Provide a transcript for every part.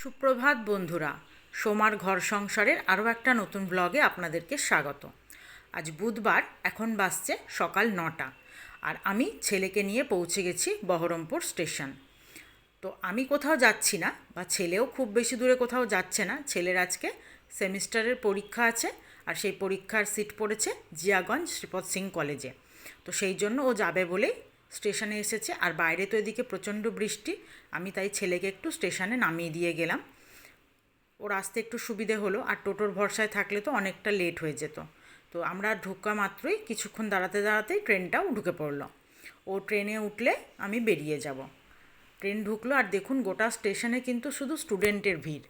সুপ্রভাত বন্ধুরা, সোমার ঘর সংসারের আরও একটা নতুন ব্লগে আপনাদেরকে স্বাগত। আজ বুধবার, এখন বাসছে সকাল নটা, আর আমি ছেলেকে নিয়ে পৌঁছে গেছি বহরমপুর স্টেশন। তো আমি কোথাও যাচ্ছি না, বা ছেলেও খুব বেশি দূরে কোথাও যাচ্ছে না, ছেলের আজকে সেমিস্টারের পরীক্ষা আছে, আর সেই পরীক্ষার সিট পড়েছে জিয়াগঞ্জ শ্রীপদ সিং কলেজে। তো সেই জন্য ও যাবে বলেই স্টেশনে এসেছে। আর বাইরে তো এদিকে প্রচণ্ড বৃষ্টি। আমি তাই ছেলেকে একটু স্টেশনে নামিয়ে দিয়ে গেলাম। ওর আসতে একটু সুবিধে হলো। আর টোটোর ভরসায় থাকলে তো অনেকটা লেট হয়ে যেত। তো আমরা ঢোকা মাত্রই কিছুক্ষণ দাঁড়াতে দাঁড়াতেই ট্রেনটাও ঢুকে পড়ল। ও ট্রেনে উঠলে আমি বেরিয়ে যাব। ট্রেন ঢুকলো। আর দেখুন, গোটা স্টেশনে কিন্তু শুধু স্টুডেন্টের ভিড়।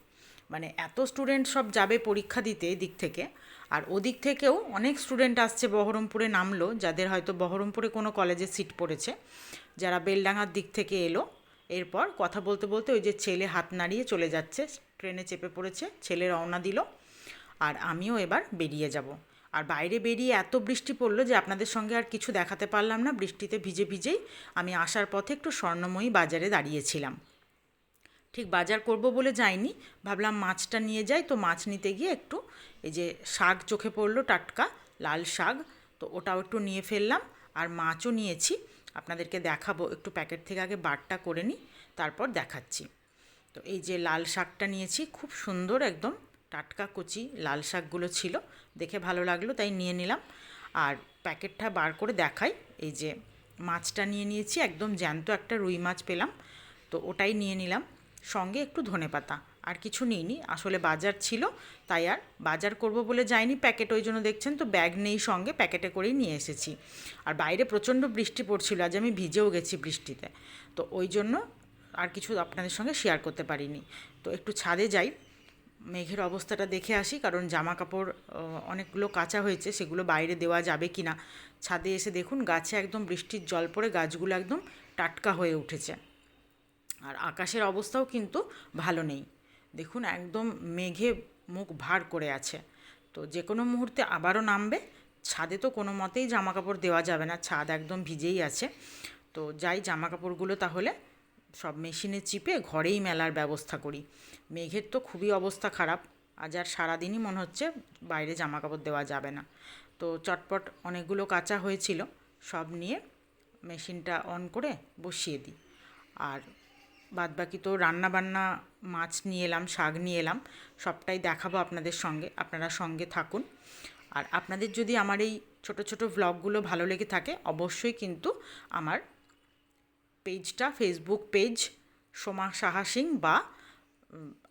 মানে এত স্টুডেন্ট সব যাবে পরীক্ষা দিতে এদিক থেকে, আর ওদিক থেকেও অনেক স্টুডেন্ট আসছে বহরমপুরে নামলো, যাদের হয়তো বহরমপুরে কোনো কলেজে সিট পড়েছে। যারা বেলডাঙার দিক থেকে এলো, এরপর কথা বলতে বলতে ওই যে ছেলে হাত নাড়িয়ে চলে যাচ্ছে, ট্রেনে চেপে পড়েছে, ছেলে রওনা দিল, আর আমিও এবার বেরিয়ে যাব। আর বাইরে বেরিয়ে এত বৃষ্টি পড়ল যে আপনাদের সঙ্গে আর কিছু দেখাতে পারলাম না, বৃষ্টিতে ভিজে ভিজেই আমি আসার পথে একটু স্বর্ণময়ী বাজারে দাঁড়িয়েছিলাম। ঠিক বাজার করব বলে যাইনি। ভাবলাম মাছটা নিয়ে যাই। তো মাছ নিতে গিয়ে একটু এই যে শাক চোখে পড়ল, টাটকা, লাল শাক, তো ওটাও একটু নিয়ে ফেললাম। আর মাছও নিয়েছি। আপনাদেরকে দেখাবো, একটু প্যাকেট থেকে আগে বারটা করে নিই, তারপর দেখাচ্ছি। তো এই যে লাল শাকটা নিয়েছি, খুব সুন্দর একদম টাটকা কুচি লাল শাকগুলো ছিল। দেখে ভালো লাগল, তাই নিয়ে নিলাম। আর প্যাকেটটা বার করে দেখাই। এই যে মাছটা নিয়ে নিয়েছি, একদম জ্যান্ত একটা রুই মাছ পেলাম। তো ওটাই নিয়ে নিলাম। সঙ্গে একটু ধনেপাতা আর কিছু নিইনি, আসলে বাজার ছিল, তাই আর বাজার করব বলে যাইনি প্যাকেট, ওই জন্য দেখছেন তো ব্যাগ নেই সঙ্গে, প্যাকেটে করেই নিয়ে এসেছি। আর বাইরে প্রচণ্ড বৃষ্টি পড়ছিল, আজ আমি ভিজেও গেছি বৃষ্টিতে। তো ওই জন্য আর কিছু আপনাদের সঙ্গে শেয়ার করতে পারিনি। তো একটু ছাদে যাই, মেঘের অবস্থাটা দেখে আসি, কারণ জামা কাপড় অনেকগুলো কাঁচা হয়েছে, সেগুলো বাইরে দেওয়া যাবে কি না ছাদে এসে দেখুন, গাছে একদম বৃষ্টির জল পড়ে, গাছগুলো একদম টাটকা হয়ে উঠেছে। আর আকাশের অবস্থাও কিন্তু ভালো নেই। দেখুন, একদম মেঘে মুখ ভার করে আছে। তো যে কোনো মুহূর্তে আবারও নামবে। ছাদে তো কোনো মতেই জামা কাপড় দেওয়া যাবে না। ছাদ একদম ভিজেই আছে। তো যাই জামা কাপড়গুলো তাহলে সব মেশিনে চিপে ঘরেই মেলার ব্যবস্থা করি। মেঘের তো খুবই অবস্থা খারাপ। আজ আর সারাদিনই মনে হচ্ছে বাইরে জামা কাপড় দেওয়া যাবে না। তো চটপট অনেকগুলো কাঁচা হয়েছিল। সব নিয়ে মেশিনটা অন করে বসিয়ে দিই। আর বাদ বাকি তো রান্না বান্না মাছ নিয়ে এলাম, শাক নিয়ে এলাম, সবটাই দেখাবো আপনাদের সঙ্গে, আপনারা সঙ্গে থাকুন। আর আপনাদের যদি আমার এই ছোট ছোট ভ্লগগুলো ভালো লেগে থাকে, অবশ্যই কিন্তু আমার পেজটা ফেসবুক পেজ সোমা সাহা সিং বা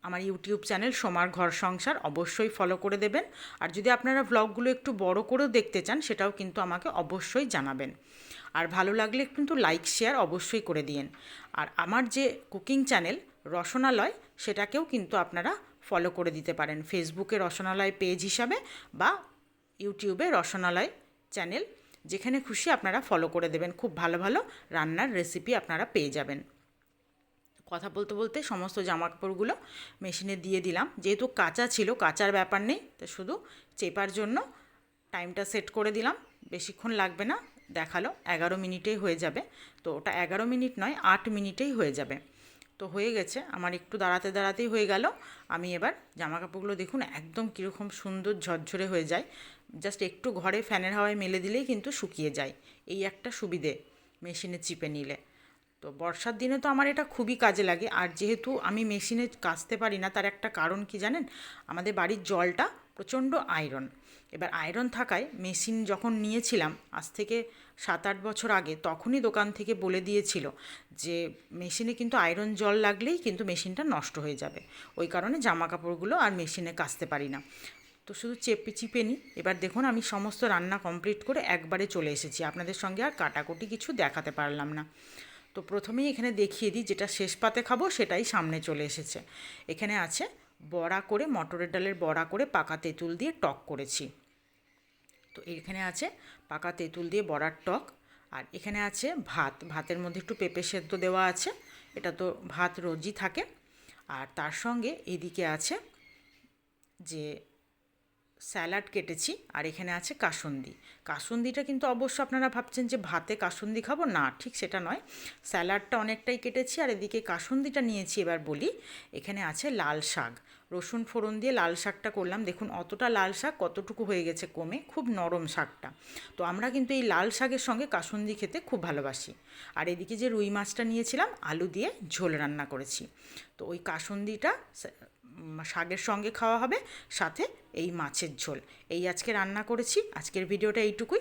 আমার ইউটিউব চ্যানেল সোমার ঘর সংসার, অবশ্যই ফলো করে দেবেন। আর যদি আপনারা ভ্লগগুলো একটু বড় করেও দেখতে চান, সেটাও কিন্তু আমাকে অবশ্যই জানাবেন। আর ভালো লাগলে কিন্তু লাইক শেয়ার অবশ্যই করে দিন আর আমার যে কুকিং চ্যানেল রসনালয়, সেটাকেও কিন্তু আপনারা ফলো করে দিতে পারেন। ফেসবুকে রসনালয় পেজ হিসাবে বা ইউটিউবে রসনালয় চ্যানেল যেখানে খুশি আপনারা ফলো করে দেবেন। খুব ভালো ভালো রান্নার রেসিপি আপনারা পেয়ে যাবেন। কথা বলতে বলতে সমস্ত জামা কাপড়গুলো মেশিনে দিয়ে দিলাম। যেহেতু কাঁচা ছিল, কাঁচার ব্যাপার নেই, তো শুধু চেপার জন্য টাইমটা সেট করে দিলাম। বেশিক্ষণ লাগবে না। দেখাল, এগারো মিনিটেই হয়ে যাবে। তো ওটা এগারো মিনিট নয়, আট মিনিটেই হয়ে যাবে। তো হয়ে গেছে, আমার একটু দাঁড়াতে দাঁড়াতেই হয়ে গেল। আমি এবার জামা কাপড়গুলো দেখুন একদম কীরকম সুন্দর ঝরঝরে হয়ে যায়। জাস্ট একটু ঘরে ফ্যানের হাওয়ায় মেলে দিলেই কিন্তু শুকিয়ে যায়। এই একটা সুবিধে মেশিনে চিপে নিলে। তো বর্ষার দিনে তো আমার এটা খুবই কাজে লাগে। আর যেহেতু আমি মেশিনে কাচতে পারি না, তার একটা কারণ কি জানেন? আমাদের বাড়ির জলটা প্রচণ্ড আয়রন। এবার আয়রন থাকায় মেশিন যখন নিয়েছিলাম, আজ থেকে সাত আট বছর আগে, তখনই দোকান থেকে বলে দিয়েছিল যে, মেশিনে কিন্তু আয়রন জল লাগলেই কিন্তু মেশিনটা নষ্ট হয়ে যাবে। ওই কারণে জামা কাপড়গুলো আর মেশিনে কাচতে পারি না। তো শুধু চেপে, চিপে নিই এবার দেখুন, আমি সমস্ত রান্না কমপ্লিট করে একবারে চলে এসেছি। আপনাদের সঙ্গে আর কাটাকুটি কিছু দেখাতে পারলাম না। তো প্রথমেই এখানে দেখিয়ে দিই, যেটা শেষ পাতে খাব সেটাই সামনে চলে এসেছে। এখানে আছে বড়া করে, মটরের ডালের বড়া করে পাকা তেঁতুল দিয়ে টক করেছি। তো এখানে আছে পাকা তেঁতুল দিয়ে বড়ার টক, আর এখানে আছে ভাত। ভাতের মধ্যে একটু পেঁপে সেদ্ধ দেওয়া আছে, এটা তো ভাত রোজই থাকে। আর তার সঙ্গে এদিকে আছে যে স্যালাড কেটেছি আর এখানে আছে কাসুন্দি। কাসুন্দিটা কিন্তু অবশ্য আপনারা ভাবছেন যে ভাতে কাসুন্দি খাব? না, ঠিক সেটা নয়। স্যালাডটা অনেকটাই কেটেছি আর এদিকে কাসুন্দিটা নিয়েছি এবার বলি। এখানে আছে লাল শাক। রসুন ফোড়ন দিয়ে লাল শাকটা করলাম। দেখুন, অতটা লাল শাক কতটুকু হয়ে গেছে কমে, খুব নরম শাকটা। তো আমরা কিন্তু এই লাল শাকের সঙ্গে কাসুন্দি খেতে খুব ভালোবাসি। আর এদিকে যে রুই মাছটা নিয়েছিলাম, আলু দিয়ে ঝোল রান্না করেছি। তো ওই কাসুন্দিটা শাকের সঙ্গে খাওয়া হবে, সাথে এই মাছের ঝোল। এই আজকে রান্না করেছি, আজকের ভিডিওটা এইটুকুই।